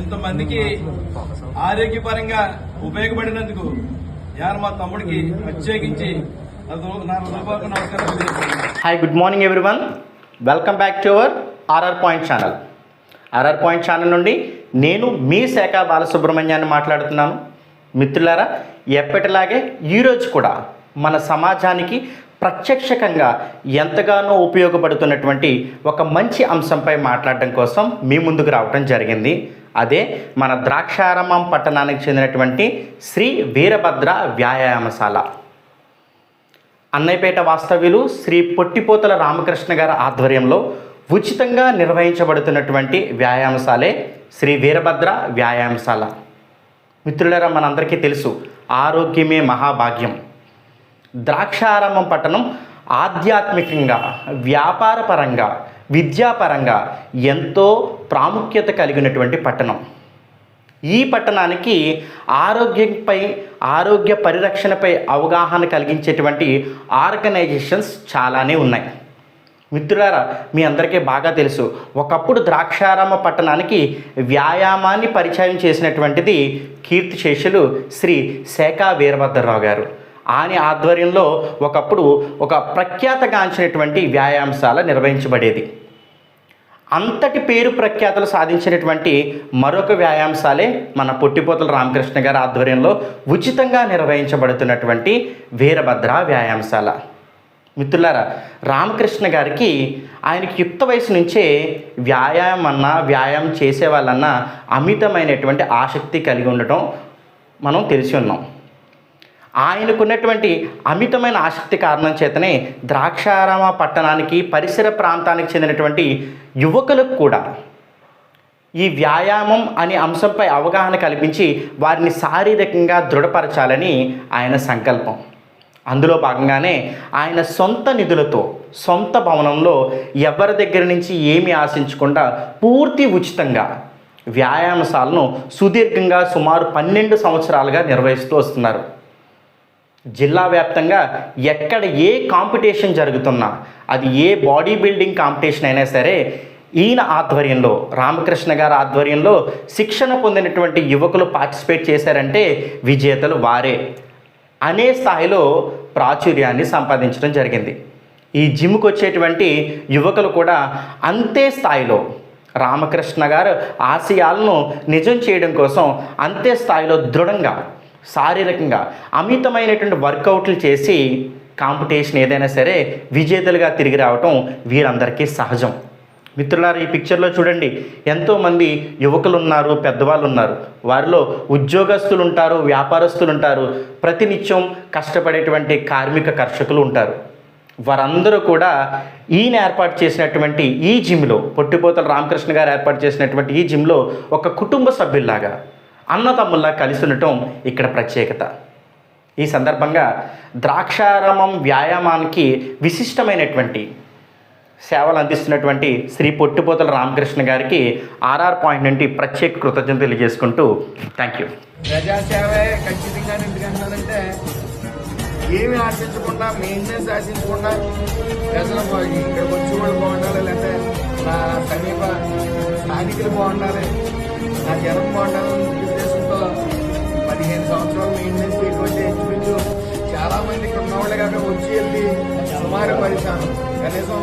ఇంతమందికి ఆరోగ్యపరంగా ఉపయోగపడినందుకు యాన మా తమ్ముడికి ప్రత్యేకించి hi good morning everyone welcome back to our RR point channel RR point channel నుండి నేను మీ శాఖ బాలసుబ్రహ్మణ్యాన్ని మాట్లాడుతున్నాను. మిత్రులారా ఎప్పటిలాగే ఈరోజు కూడా మన సమాజానికి ప్రత్యక్షకంగా ఎంతగానో ఉపయోగపడుతున్నటువంటి ఒక మంచి అంశంపై మాట్లాడడం కోసం మీ ముందుకు రావడం జరిగింది. అదే మన ద్రాక్షారామం పట్టణానికి చెందినటువంటి శ్రీ వీరభద్ర వ్యాయామశాల. అన్నయ్యపేట వాస్తవ్యులు శ్రీ పొట్టిపోతల రామకృష్ణ గారి ఆధ్వర్యంలో ఉచితంగా నిర్వహించబడుతున్నటువంటి వ్యాయామశాలే శ్రీ వీరభద్ర వ్యాయామశాల. మిత్రులరా మనందరికీ తెలుసు ఆరోగ్యమే మహాభాగ్యం. ద్రాక్షారామం పట్టణం ఆధ్యాత్మికంగా వ్యాపారపరంగా విద్యాపరంగా ఎంతో ప్రాముఖ్యత కలిగినటువంటి పట్టణం. ఈ పట్టణానికి ఆరోగ్యంపై ఆరోగ్య పరిరక్షణపై అవగాహన కలిగించేటువంటి ఆర్గనైజేషన్స్ చాలానే ఉన్నాయి. మిత్రులారా మీ అందరికీ బాగా తెలుసు ఒకప్పుడు ద్రాక్షారామ పట్టణానికి వ్యాయామాన్ని పరిచయం చేసినటువంటిది కీర్తిశేషులు శ్రీ శేఖా వీరభద్రరావు గారు. ఆని ఆధ్వర్యంలో ఒకప్పుడు ఒక ప్రఖ్యాతగాంచినటువంటి వ్యాయామశాల నిర్వహించబడేది. అంతటి పేరు ప్రఖ్యాతలు సాధించినటువంటి మరొక వ్యాయామశాలే మన పొట్టిపోతల రామకృష్ణ గారి ఆధ్వర్యంలో ఉచితంగా నిర్వహించబడుతున్నటువంటి వీరభద్ర వ్యాయామశాల. మిత్రులారా రామకృష్ణ గారికి ఆయనకి యుక్త వయసు నుంచే వ్యాయామం అన్నా వ్యాయామం చేసే వాళ్ళన్నా అమితమైనటువంటి ఆసక్తి కలిగి ఉండటం మనం తెలిసి ఉన్నాం. ఆయనకున్నటువంటి అమితమైన ఆసక్తి కారణం చేతనే ద్రాక్షారామ పట్టణానికి పరిసర ప్రాంతానికి చెందినటువంటి యువకులకు కూడా ఈ వ్యాయామం అనే అంశంపై అవగాహన కల్పించి వారిని శారీరకంగా దృఢపరచాలని ఆయన సంకల్పం. అందులో భాగంగానే ఆయన సొంత నిధులతో సొంత భవనంలో ఎవరి దగ్గర నుంచి ఏమి ఆశించకుండా పూర్తి ఉచితంగా వ్యాయామశాలను సుదీర్ఘంగా సుమారు పన్నెండు సంవత్సరాలుగా నిర్వహిస్తూ వస్తున్నారు. జిల్లా వ్యాప్తంగా ఎక్కడ ఏ కాంపిటీషన్ జరుగుతున్నా అది ఏ బాడీ బిల్డింగ్ కాంపిటీషన్ అయినా సరే ఈయన ఆధ్వర్యంలో రామకృష్ణ గారి ఆధ్వర్యంలో శిక్షణ పొందినటువంటి యువకులు పార్టిసిపేట్ చేశారంటే విజేతలు వారే అనే స్థాయిలో ప్రాచుర్యాన్ని సంపాదించడం జరిగింది. ఈ జిమ్కి వచ్చేటువంటి యువకులు కూడా అంతే స్థాయిలో రామకృష్ణ గారు ఆశయాలను నిజం చేయడం కోసం అంతే స్థాయిలో దృఢంగా శారీరకంగా అమితమైనటువంటి వర్కౌట్లు చేసి కాంపిటీషన్ ఏదైనా సరే విజేతలుగా తిరిగి రావటం వీరందరికీ సహజం. మిత్రులారు ఈ పిక్చర్లో చూడండి ఎంతోమంది యువకులు ఉన్నారు పెద్దవాళ్ళు ఉన్నారు వారిలో ఉద్యోగస్తులు ఉంటారు వ్యాపారస్తులు ఉంటారు ప్రతినిత్యం కష్టపడేటువంటి కార్మిక కర్షకులు ఉంటారు. వారందరూ కూడా ఈయన ఏర్పాటు చేసినటువంటి ఈ జిమ్లో పొట్టిపోతల రామకృష్ణ గారు ఏర్పాటు చేసినటువంటి ఈ జిమ్లో ఒక కుటుంబ సభ్యుల్లాగా అన్నదమ్ముల్లా కలిసి ఉండటం ఇక్కడ ప్రత్యేకత. ఈ సందర్భంగా ద్రాక్షారామం వ్యాయామానికి విశిష్టమైనటువంటి సేవలు అందిస్తున్నటువంటి శ్రీ పొట్టిపోతల రామకృష్ణ గారికి ఆర్ఆర్ పాయింట్ నుండి ప్రత్యేక కృతజ్ఞతలు తెలియజేసుకుంటూ థ్యాంక్ యూ. ప్రజాసేవే ఖచ్చితంగా ఎందుకంటే ఏమి ఆశించకుండా మెయింటెనెన్స్ ఆశించకుండా ప్రజలు ఇక్కడికి వచ్చి వాళ్ళు బాగుండాలి లేకపోతే నా సమీప స్థానికులు బాగుండాలి నా జనం బాగుండాలి. వెళ్ళి సుమారు పరిశాను కనీసం